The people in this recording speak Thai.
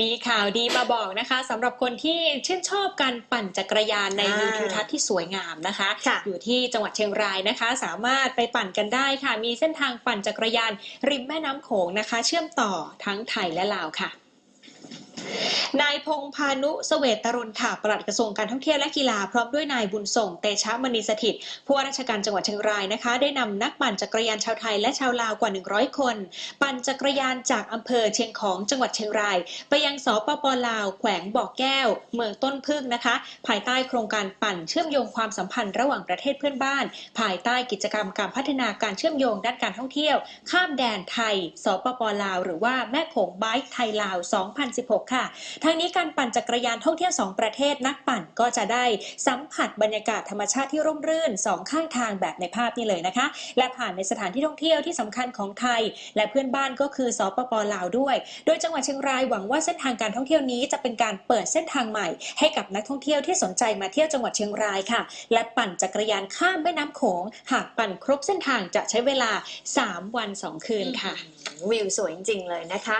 มีข่าวดีมาบอกนะคะสำหรับคนที่ชื่นชอบการปั่นจักรยานในอ่าวิวทิวทัศน์ที่สวยงามนะคะ ค่ะ อยู่ที่จังหวัดเชียงรายนะคะ สามารถไปปั่นกันได้ค่ะ มีเส้นทางปั่นจักรยาน ริมแม่น้ำโขงนะคะ เชื่อมต่อทั้งไทยและลาวค่ะ นายพงพานุเสวตตรุณค่ะปลัดกระทรวงการท่องเที่ยวและกีฬาพร้อมด้วยนายบุญส่งเตชะมณีสถิตผู้ว่าราชการจังหวัดเชียงรายนะคะ ได้นำนักปั่นจักรยานชาวไทยและชาวลาวกว่า 100 คน ปั่นจักรยานจากอำเภอเชียงของจังหวัดเชียงราย ไปยังสปปลาว แขวงบ่อแก้ว เมืองต้นพึ่งนะคะ ภายใต้โครงการปั่นเชื่อมโยงความสัมพันธ์ระหว่างประเทศเพื่อนบ้าน ภายใต้กิจกรรมการพัฒนาการเชื่อมโยงด้านการท่องเที่ยว ข้ามแดนไทย สปปลาว หรือว่าแม่โขงไบค์ไทยลาว 2016 ค่ะทั้งนี้การปั่นจักรยานท่องเที่ยว 2 ประเทศนักปั่นก็จะได้สัมผัสบรรยากาศธรรมชาติที่ร่มรื่นสองข้างทางแบบในภาพนี้เลยนะคะ และผ่านในสถานที่ท่องเที่ยวที่สำคัญของไทย และเพื่อนบ้านก็คือสปปลาวด้วย โดยจังหวัดเชียงรายหวังว่าเส้นทางการท่องเที่ยวนี้จะเป็นการเปิดเส้นทางใหม่ ให้กับนักท่องเที่ยวที่สนใจมาเที่ยวจังหวัดเชียงรายค่ะ และปั่นจักรยานข้ามแม่น้ำโขง หากปั่นครบเส้นทางจะใช้เวลา 3 วัน 2 คืนค่ะ วิวสวยจริง ๆ เลยนะคะ